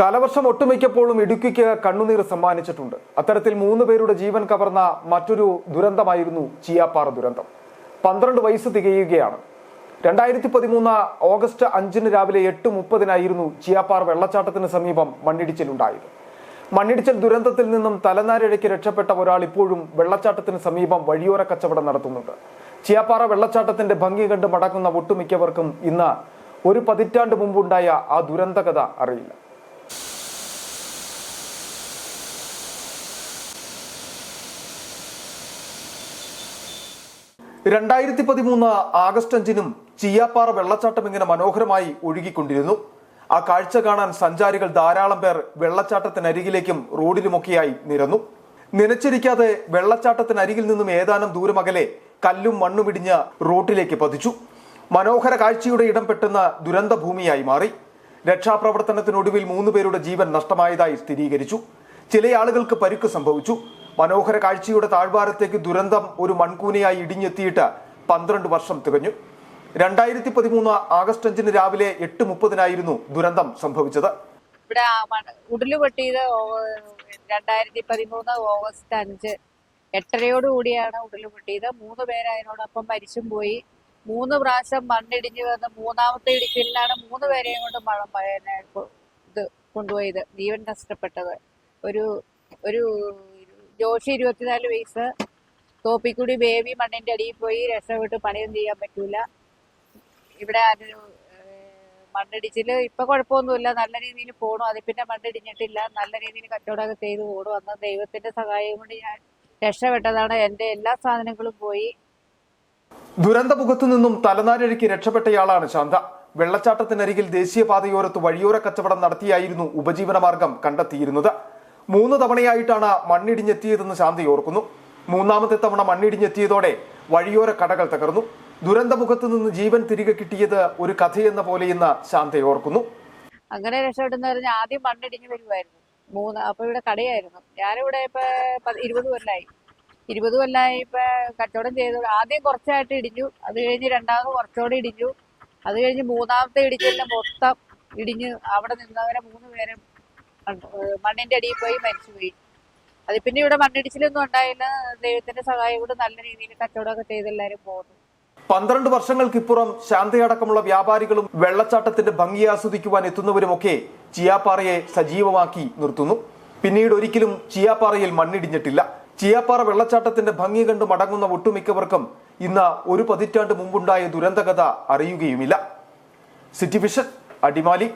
കാലവർഷം ഒട്ടുമിക്കപ്പോഴും ഇടുക്കിക്ക് കണ്ണുനീർ സമ്മാനിച്ചിട്ടുണ്ട്. അത്തരത്തിൽ മൂന്ന് പേരുടെ ജീവൻ കവർന്ന മറ്റൊരു ദുരന്തമായിരുന്നു ചിയാപ്പാറ ദുരന്തം. പന്ത്രണ്ട് വയസ്സ് തികയുകയാണ്. രണ്ടായിരത്തി പതിമൂന്ന് ഓഗസ്റ്റ് അഞ്ചിന് രാവിലെ എട്ട് മുപ്പതിനായിരുന്നു ചിയാപ്പാറ വെള്ളച്ചാട്ടത്തിന് സമീപം മണ്ണിടിച്ചിലുണ്ടായത്. മണ്ണിടിച്ചിൽ ദുരന്തത്തിൽ നിന്നും തലനാരിഴയ്ക്ക് രക്ഷപ്പെട്ട ഒരാൾ ഇപ്പോഴും വെള്ളച്ചാട്ടത്തിന് സമീപം വഴിയോര കച്ചവടം നടത്തുന്നുണ്ട്. ചിയാപ്പാറ വെള്ളച്ചാട്ടത്തിന്റെ ഭംഗി കണ്ട് മടങ്ങുന്ന ഒട്ടുമിക്കവർക്കും ഇന്ന് ഒരു പതിറ്റാണ്ട് മുമ്പുണ്ടായ ആ ദുരന്തകഥ അറിയില്ല. രണ്ടായിരത്തി പതിമൂന്ന് ആഗസ്റ്റ് അഞ്ചിനും ചിയാപ്പാറ വെള്ളച്ചാട്ടം ഇങ്ങനെ മനോഹരമായി ഒഴുകിക്കൊണ്ടിരുന്നു. ആ കാഴ്ച കാണാൻ സഞ്ചാരികൾ ധാരാളം പേർ വെള്ളച്ചാട്ടത്തിനരികിലേക്കും റോഡിലുമൊക്കെയായി നിരന്നു. നനച്ചിരിക്കാതെ വെള്ളച്ചാട്ടത്തിനരികിൽ നിന്നും ഏതാനും ദൂരമകലെ കല്ലും മണ്ണും ഇടിഞ്ഞ് റോട്ടിലേക്ക് പതിച്ചു. മനോഹര കാഴ്ചയുടെ ഇടം പെട്ടെന്ന് ദുരന്തഭൂമിയായി മാറി. രക്ഷാപ്രവർത്തനത്തിനൊടുവിൽ മൂന്ന് പേരുടെ ജീവൻ നഷ്ടമായതായി സ്ഥിരീകരിച്ചു. ചില ആളുകൾക്ക് പരുക്ക് സംഭവിച്ചു. മനോഹര കാഴ്ചയുടെ താഴ്വാരത്തേക്ക് ദുരന്തം ഒരു മൺകൂനയായി ഇടിഞ്ഞെത്തിയിട്ട് പന്ത്രണ്ട് വർഷം തികഞ്ഞു. രണ്ടായിരത്തി പതിമൂന്ന് ആഗസ്റ്റ് അഞ്ചിന് രാവിലെ എട്ട് മുപ്പതിനായിരുന്നു ദുരന്തം സംഭവിച്ചത്. ഇവിടെ ആ മണ- ഉരുൾ പൊട്ടിയത് ഓ- രണ്ടായിരത്തി പതിമൂന്ന് ഓഗസ്റ്റ് അഞ്ച്. എട്ടരയോട് കൂടിയാണ് ഉരുൾ പൊട്ടിയത്. മൂന്ന് പേര് അതിനോടൊപ്പം മരിച്ചും പോയി. മൂന്ന് പ്രാവശ്യം മണ്ണിടിഞ്ഞു വന്ന് മൂന്നാമത്തെ ഇടിച്ചിലാണ് മൂന്ന് പേരെയും കൊണ്ട് മഴ ഇത് കൊണ്ടുപോയത്. ജീവൻ നഷ്ടപ്പെട്ടത്. ഒരു ഒരു ജോഷി ഇരുപത്തിനാല് വയസ്സ് തോപ്പിക്കുടി ബേബി മണ്ണിന്റെ അടിയിൽ പോയി. രക്ഷപ്പെട്ട് പണിയൊന്നും ചെയ്യാൻ പറ്റൂല. ഇവിടെ ആ മണ്ണിടിച്ചിൽ ഇപ്പൊ കുഴപ്പമൊന്നുമില്ല. നല്ല രീതിയിൽ പോണു. അതിൽ പിന്നെ മണ്ണിടിഞ്ഞിട്ടില്ല. നല്ല രീതിയിൽ കച്ചവടമൊക്കെ ചെയ്ത് പോണു അന്ന് ദൈവത്തിന്റെ സഹായം കൊണ്ട് ഞാൻ രക്ഷപ്പെട്ടതാണ്. എന്റെ എല്ലാ സാധനങ്ങളും പോയി. ദുരന്തമുഖത്തു നിന്നും തലനാരിഴയ്ക്ക് രക്ഷപ്പെട്ടയാളാണ് ശാന്ത. വെള്ളച്ചാട്ടത്തിനരികിൽ ദേശീയപാതയോരത്ത് വഴിയോര കച്ചവടം നടത്തിയായിരുന്നു ഉപജീവനമാർഗം കണ്ടെത്തിയിരുന്നത്. മൂന്ന് തവണയായിട്ടാണ് മണ്ണിടിഞ്ഞെത്തിയതെന്ന് ശാന്തി ഓർക്കുന്നു. മൂന്നാമത്തെ തവണ മണ്ണിടിഞ്ഞെത്തിയതോടെ വഴിയോര കടകൾ തകർന്നു. ദുരന്തമുഖത്ത് നിന്ന് ജീവൻ തിരികെ കിട്ടിയത് ഒരു കഥയെന്ന പോലെ ഇന്ന് ശാന്തി ഓർക്കുന്നു. അങ്ങനെ രക്ഷപ്പെട്ടെന്ന് പറഞ്ഞാൽ ആദ്യം മണ്ണിടിഞ്ഞു വരുമായിരുന്നു മൂന്ന് അപ്പൊ ഇവിടെ കടയായിരുന്നു. ഞാനിവിടെ ഇപ്പൊ ഇരുപത് കൊല്ലായി. ഇരുപത് കൊല്ലായി ഇപ്പൊ കച്ചവടം ചെയ്തു. ആദ്യം കുറച്ചായിട്ട് ഇടിഞ്ഞു. അത് കഴിഞ്ഞ് രണ്ടാമത് കുറച്ചുകൂടെ ഇടിഞ്ഞു. അത് കഴിഞ്ഞ് മൂന്നാമത്തെ ഇടിച്ചെല്ലാം മൊത്തം ഇടിഞ്ഞ് അവിടെ നിന്നവരെ മൂന്ന് പേരും മണ്ണിന്റെ അടിയിൽ പോയി മരിച്ചുപോയി അത് പിന്നെ ഇവിടെ മണ്ണിടിച്ചിലൊന്നും ഉണ്ടായില്ല. ദൈവത്തിന്റെ സഹായം കൊണ്ട് നല്ല രീതിയിൽ കച്ചവടമൊക്കെ ചെയ്ത് എല്ലാവരും പോകുന്നു. പന്ത്രണ്ട് വർഷങ്ങൾക്കിപ്പുറം ശാന്തയടക്കമുള്ള വ്യാപാരികളും വെള്ളച്ചാട്ടത്തിന്റെ ഭംഗി ആസ്വദിക്കുവാൻ എത്തുന്നവരും ഒക്കെ ചിയാപ്പാറയെ സജീവമാക്കി നിർത്തുന്നു. പിന്നീട് ഒരിക്കലും ചിയാപ്പാറയിൽ മണ്ണിടിഞ്ഞിട്ടില്ല. ചിയാപ്പാറ വെള്ളച്ചാട്ടത്തിന്റെ ഭംഗി കണ്ട് മടങ്ങുന്ന ഒട്ടുമിക്കവർക്കും ഇന്ന് ഒരു പതിറ്റാണ്ട് മുമ്പുണ്ടായ ദുരന്തകഥ അറിയുകയുമില്ല. City vision Adimali.